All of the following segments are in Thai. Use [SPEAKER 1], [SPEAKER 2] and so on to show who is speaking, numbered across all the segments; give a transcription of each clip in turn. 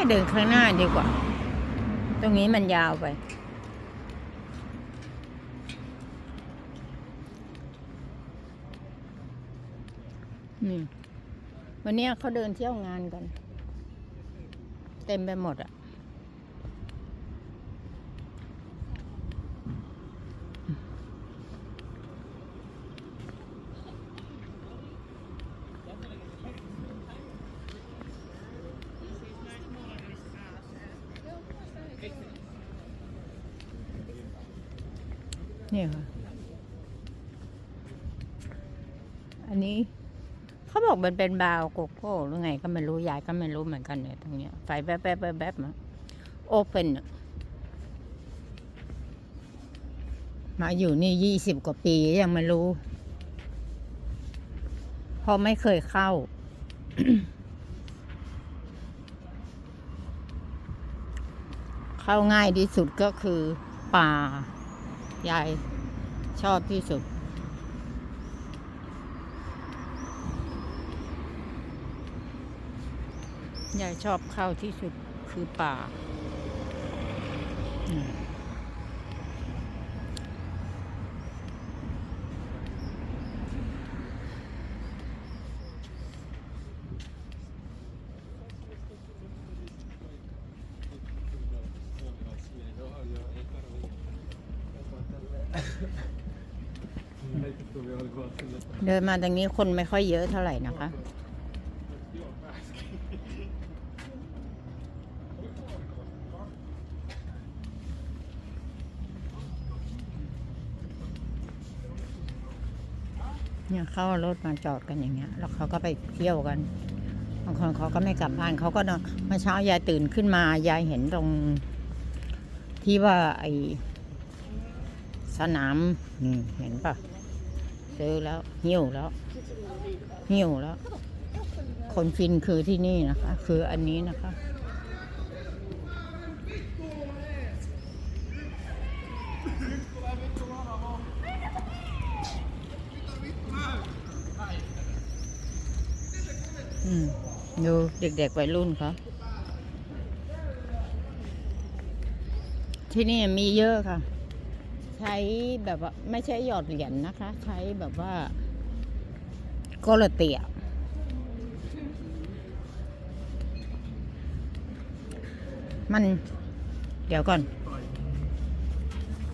[SPEAKER 1] ไปเดินข้างหน้าดีกว่า ตรงนี้มันยาวไป นี่ วันนี้เขาเดินเที่ยวงานกัน เต็มไปหมดอะ นี่ค่ะ อันนี้เขาบอกมันเป็นบาวโกโก้หรือไง ก็ไม่รู้ยายก็ไม่รู้เหมือนกันเนี่ยตรงเนี้ย ไฟแป๊บแป๊บแป๊บแป๊บมาโอเปนมาอยู่นี่ยี่สิบกว่าปียังไม่รู้ เพราะไม่เคยเข้า เข้าง่ายที่สุดก็คือป่า ยายชอบที่สุด ยายชอบเข้าที่สุดคือป่าอืม เดินมาตรงนี้คนไม่ค่อยเยอะเท่าไหร่นะคะ เนี่ยเขาเอารถมาจอดกันอย่างเงี้ย แล้วเขาก็ไปเที่ยวกัน บางคนเขาก็ไม่กลับบ้านเขาก็นอนเมื่อเช้ายายตื่นขึ้นมายายเห็นตรงที่ว่าไอ สนามเห็นปะซื้อแล้วหิ้วแล้วหิ้วแล้ว คนฟินคือที่นี่นะคะ คืออันนี้นะคะอืมดูเด็กๆวัยรุ่นเขาที่นี่มีเยอะค่ะ ใช้แบบว่าไม่ใช่หยอดเหรียญนะคะ ใช้แบบว่าโกลเตียมัน เดี๋ยวก่อน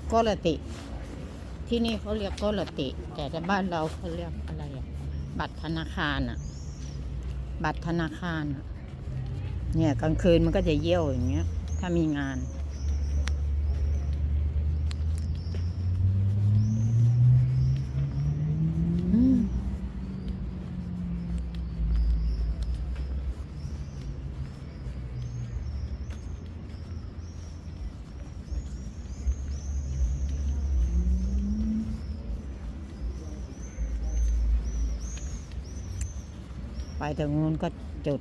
[SPEAKER 1] โกลติ ที่นี่เขาเรียกโกลติ แต่ในบ้านเราเขาเรียกอะไรอะบัตรธนาคารอะบัตรธนาคารอะเนี่ยกลางคืนมันก็จะเยี่ยวอย่างเงี้ย ถ้ามีงาน ตรงนู้นก็จุด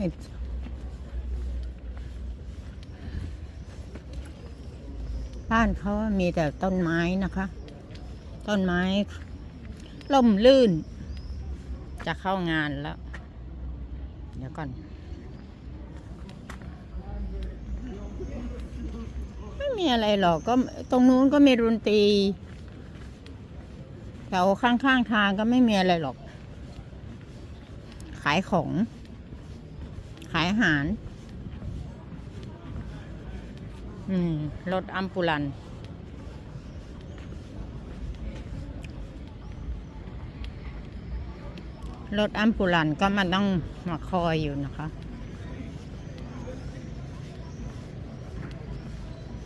[SPEAKER 1] นี่บ้านเขามีแต่ต้นไม้นะคะ ต้นไม้ล่มลื่น จะเข้างานแล้ว เดี๋ยวก่อน ไม่มีอะไรหรอกก็ตรงนู้นก็มีดนตรีแถวข้างๆทางก็ไม่มีอะไรหรอก ขายของ ขายอาหาร อืม รถอัมปูลัน รถอัมปูลันก็มันต้องมาคอยอยู่นะคะ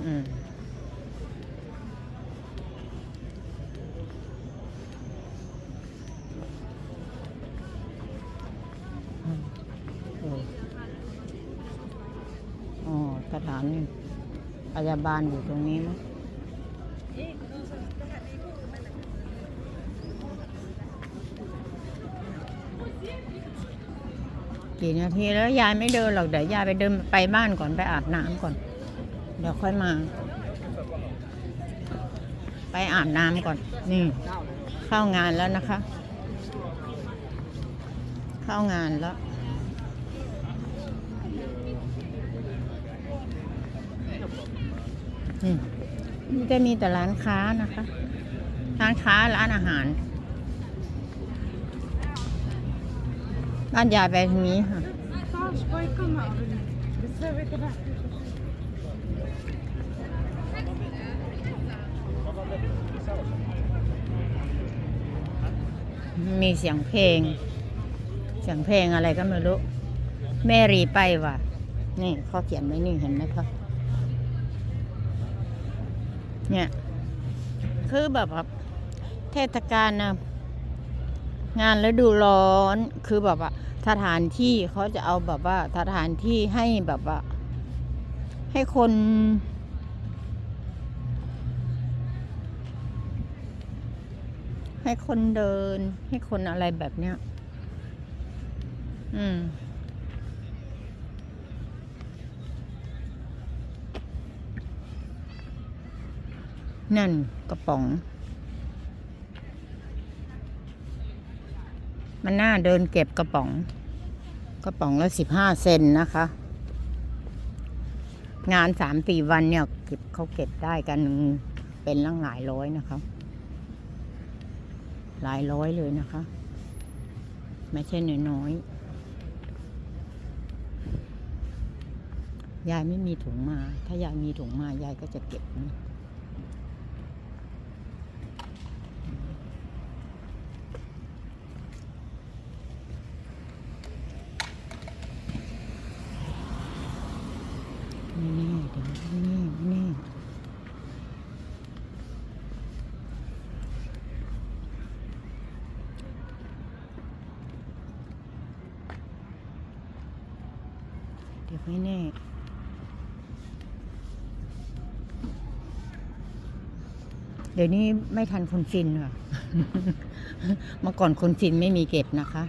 [SPEAKER 1] อืมโอ้สถานพยาบาลอยู่ตรงนี้มั้ยกี่นาทีแล้วยายไม่เดินหรอกเดี๋ยวยายไปเดินไปบ้านก่อนไปอาบน้ำก่อน เดี๋ยวค่อยมา ไปอาบน้ำก่อน นี่ เข้างานแล้วนะคะ เข้างานแล้วนี่จะมีแต่ร้านค้านะคะ ร้านค้าร้านอาหารบ้านยายไปทางนี้ค่ะ มีเสียงเพลง เสียงเพลงอะไรก็ไม่รู้ แม่รีไปว่ะ นี่เขาเขียนไว้นี่เห็นไหมคะเนี่ย คือแบบว่าเทศกาลนะงานฤดูร้อนคือแบบว่าสถานที่เขาจะเอาแบบว่าสถานที่ให้แบบว่าให้คน ให้คนเดิน ให้คนอะไรแบบเนี้ย อืม นั่นกระป๋อง มันน่าเดินเก็บกระป๋อง กระป๋องละสิบห้าเซนนะคะ งานสามสี่วันเนี่ย เก็บเขาเก็บได้กันเป็นตั้งหลายร้อยนะคะ หลายร้อยเลยนะคะ ไม่ใช่น้อยๆยายไม่มีถุงมา ถ้ายายมีถุงมายายก็จะเก็บนะนี่นี่เดี๋ยวนี่นี่ เดี๋ยว ไม่แน่ เดี๋ยวนี้ไม่ทันคนฟินค่ะ เมื่อก่อนคนฟินไม่มีเก็บนะคะ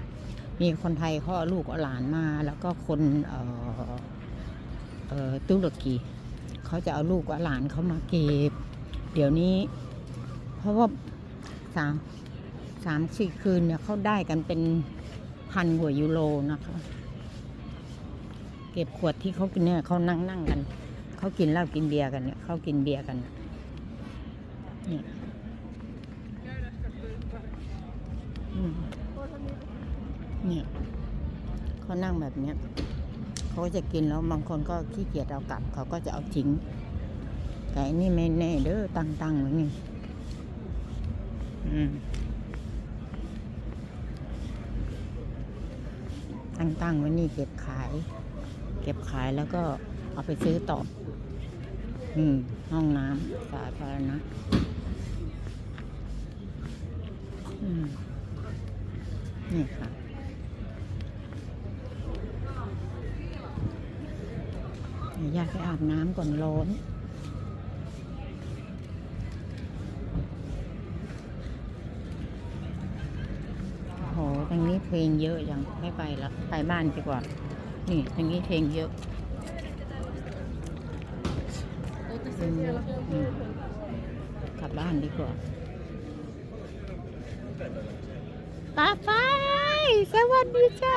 [SPEAKER 1] มีคนไทยเขาเอาลูกเอาหลานมา แล้วก็คนเอ่อเอ่อตุรกีเขาจะเอาลูกเอาหลานเขามาเก็บ เดี๋ยวนี้ เพราะว่าสามสามสี่คืนเนี่ยเขาได้กันเป็นพันกว่ายูโรนะคะเก็บขวดที่เขากินเนี่ยเขานั่งนั่งกัน เขากินเหล้ากินเบียร์กันเนี่ยเขากินเบียร์กันเนี่ยเนี่ยเขานั่งแบบเนี้ยเขาก็จะกินแล้วบางคนก็ขี้เกียจเอากลับ เขาก็จะเอาทิ้งแต่อันนี่ไม่แน่เด้อตั้งตั้งๆไว้นี่อืมตั้งตั้งๆว้นี่เก็บขาย ก็บขายแล้วก็เอาไปซื้อต่อ อืม ห้องน้ำสาธารณะอืม นี่ค่ะเดี๋ยวอยากไปอาบน้ำก่อนร้อนโหตรงนี้เพลงเยอะยังไม่ไปละไปบ้านดีกว่า นี่ตรงนี้เพลงเยอะเพลงเยอะอืมกลับบ้านดีกว่าป้าไฟสวัสดีจ้า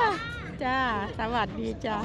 [SPEAKER 1] จ้า สวัสดีจ้า